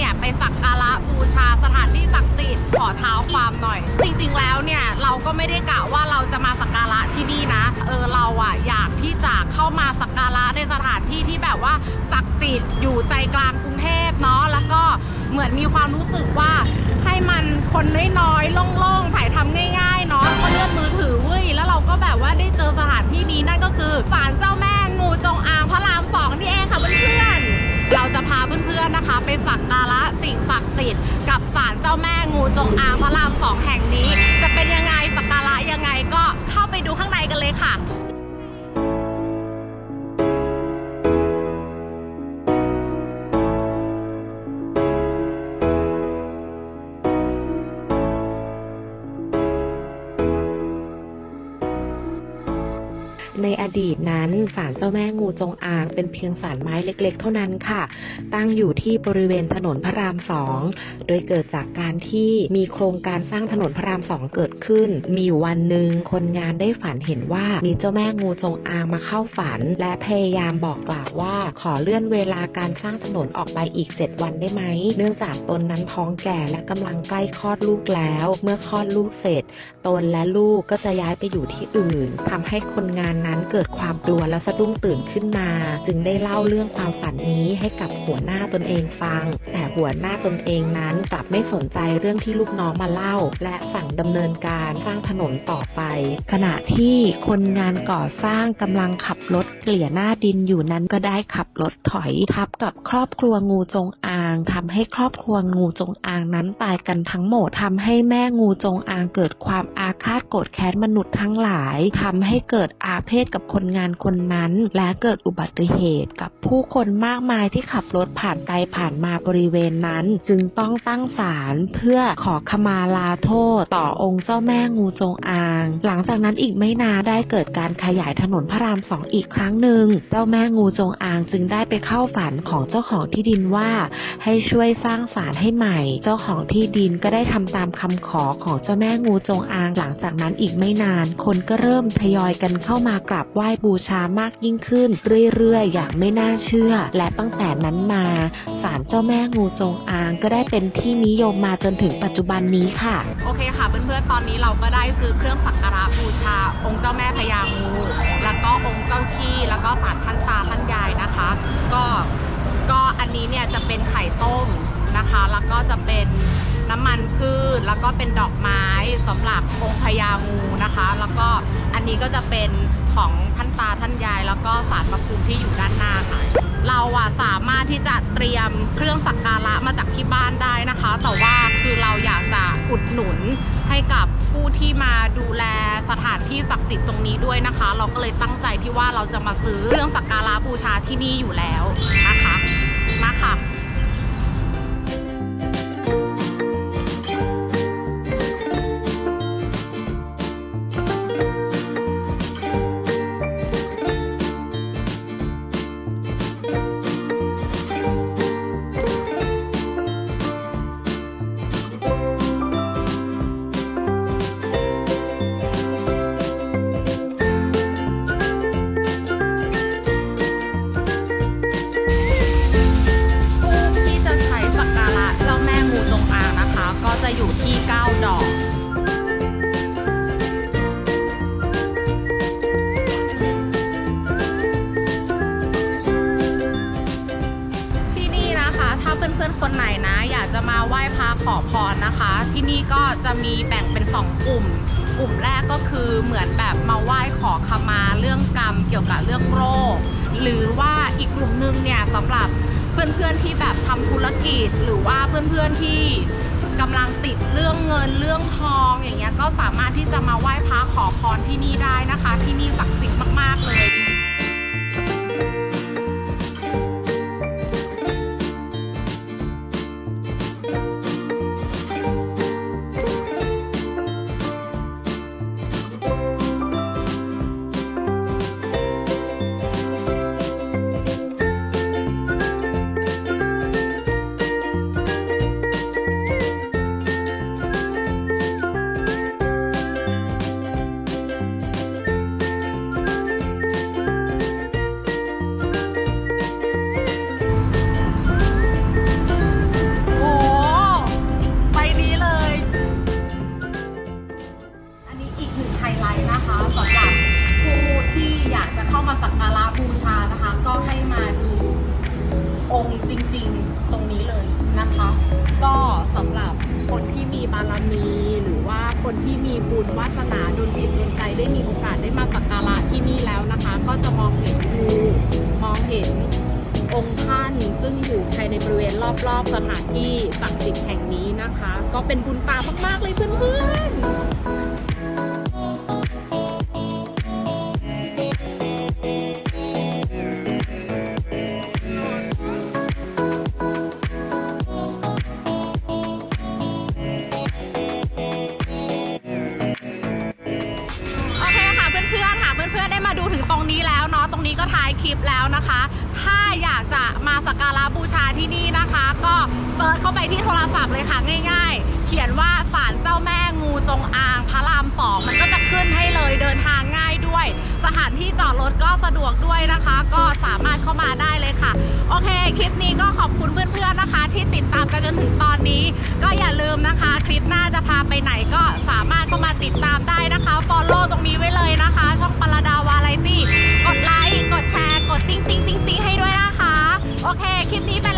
เนี่ยไปสักการะบูชาสถานที่ศักดิ์สิทธิ์ขอเท้าความหน่อย จริงๆแล้วเนี่ยเราก็ไม่ได้กะว่าเราจะมาสักการะที่นี่นะ เออเราอะอยากที่จะเข้ามาสักการะในสถานที่ที่แบบว่าศักดิ์สิทธิ์อยู่ใจกลางกรุงเทพเนาะแล้วก็เหมือนมีความรู้สึกว่าให้มันคนน้อยๆโล่งๆถ่ายทำง่ายๆเนาะก็เลื่อนมือถือเว้ยแล้วเราก็ เป็นๆนะคะไปสักการะสิ่งศักดิ์สิทธิ์กับศาลเจ้าแม่งูจงอางพระรามสองแห่งนี้ จะเป็นยังไง ในอดีตนั้นศาลเจ้าแม่งูจงอางเป็นเพียงศาลไม้เล็กๆ เท่านั้นค่ะ ตั้งอยู่ที่บริเวณถนนพระรามสอง โดยเกิดจากการที่มีโครงการสร้างถนนพระรามสองเกิดขึ้น มีอยู่วันหนึ่งคนงานได้ฝันเห็นว่ามีเจ้าแม่งูจงอางมาเข้าฝัน และพยายามบอกกล่าวว่า ขอเลื่อนเวลาการสร้างถนนออกไปอีกเจ็ดวันได้ไหม เนื่องจากตนนั้นท้องแก่และกำลังใกล้คลอดลูกแล้ว เมื่อคลอดลูกเสร็จ ตนและลูกก็จะย้ายไปอยู่ที่อื่นทำให้คนงานนั้นเกิดความกลัวและสะดุ้งตื่นขึ้นมา จึงได้เล่าเรื่องความฝันนี้ให้กับหัวหน้าตนเองฟัง แต่หัวหน้าตนเองนั้นกลับไม่สนใจเรื่องที่ลูกน้องมาเล่า และสั่งดำเนินการสร้างถนนต่อไป ขณะที่คนงานก่อสร้างกำลังขับรถเกลี่ยหน้าดินอยู่นั้นก็ได้ขับรถถอยทับกับครอบครัวงูจงอางทำให้ครอบครัวงูจงอางนั้นตายกันทั้งหมดทำให้แม่งูจงอางเกิดความอาฆาตโกรธแค้นมนุษย์ทั้งหลายทำให้เกิดอาเพศกับคนงานคนนั้น และเกิดอุบัติเหตุกับผู้คนมากมายที่ขับรถผ่านไปผ่านมาบริเวณนั้น จึงต้องตั้งศาลเพื่อขอขมาลาโทษ ต่อองค์เจ้าแม่งูจงอาง หลังจากนั้นอีกไม่นานได้เกิดการขยายถนนพระรามสองอีกครั้งหนึ่ง เจ้าแม่งูจงอางจึงได้ไปเข้าฝันของเจ้าของที่ดินว่า ให้ช่วยสร้างศาลให้ใหม่ เจ้าของที่ดินก็ได้ทำตามคำขอของเจ้าแม่งูจงอาง หลังจากนั้นอีกไม่นาน คนก็เริ่มทยอยกันเข้ามากราบไหว้บูชามากยิ่งขึ้น เรื่อยๆ อย่างไม่น่าเชื่อ และตั้งแต่นั้นมาศาลเจ้าแม่งูจงอางก็ได้เป็นที่นิยมมาจนถึงปัจจุบันนี้ค่ะ โอเคค่ะเพื่อนๆตอนนี้เราก็ได้ซื้อเครื่องสักการะบูชา องค์เจ้าแม่พญางูแล้วก็องค์เจ้าที่แล้วก็สารท่านตาท่านยายนะคะ ก็ก็อันนี้เนี่ยจะเป็นไข่ต้มนะคะ แล้วก็จะเป็นน้ำมันพืชแล้วก็เป็นดอกไม้สำหรับองค์พญางูนะคะ นนี้ก็จะเป็นของท่านตาท่านยาย แล้วก็สารพระภูมิที่อยู่ด้านหน้าค่ะเราอะสามารถที่จะเตรียมเครื่องสักการะมาจากที่บ้านได้นะคะ แต่ว่าคือเราอยากจะอุดหนุนให้กับผู้ที่มาดูแลสถานที่ศักดิ์สิทธิ์ตรงนี้ด้วยนะคะ เราก็เลยตั้งใจที่ว่าเราจะมาซื้อเครื่องสักการะบูชาที่นี่อยู่แล้วนะคะมาค่ะ ถ้าเพื่อนๆคนไหนนะ อยากจะมาไหว้พระขอพรนะคะ ที่นี่ก็จะมีแบ่งเป็น 2 กลุ่ม กลุ่มแรกก็คือเหมือนแบบมาไหว้ขอขมาเรื่องกรรมเกี่ยวกับเรื่องโรค หรือว่าอีกกลุ่มหนึงเนี่ยสำหรับเพื่อนๆที่แบบทำธุรกิจ หรือว่าเพื่อนๆที่กำลังติดเรื่องเงินเรื่องทองอย่างเงี้ยก็สามารถที่จะมาไหว้พระขอพรที่นี่ได้นะคะ ที่นี่ศักดิ์สิทธิ์มากๆเลย คะสำหรับผู้ที่อยากจะเข้ามาสักการะบูชานะคะ ก็ให้มาดูองค์จริงๆตรงนี้เลยนะคะ ก็สำหรับคนที่มีบารมี หรือว่าคนที่มีบุญวาสนาดลจิตดลใจได้มีโอกาสได้มาสักการะที่นี่แล้วนะคะ ก็จะมองเห็นภูมองเห็นองค์ท่านซึ่งอยู่ภายในบริเวณรอบๆสถานที่ศักดิ์สิทธิ์แห่งนี้นะคะ ก็เป็นบุญตามากๆเลยเพื่อน ท้ายคลิปแล้วนะคะ ถ้าอยากจะมาสักการะบูชาที่นี่นะคะ ก็เปิดเข้าไปที่โทรศัพท์เลยค่ะง่าย ๆ เขียนว่าศาลเจ้าแม่งูจงอางพระรามสองมันก็จะขึ้นให้เลยเดินทางง่ายด้วย สถานที่จอดรถก็สะดวกด้วยนะคะ ก็สามารถเข้ามาได้เลยค่ะ โอเค คลิปนี้ก็ขอบคุณเพื่อนๆนะคะ ที่ติดตามกันจนถึงตอนนี้ ก็อย่าลืมนะคะ คลิปหน้าจะพาไปไหนก็สามารถเข้ามาติดตามได้นะคะ follow ตรงนี้ไว้เลยนะคะ ช่องปรดาวา เค คลิปนี้ไป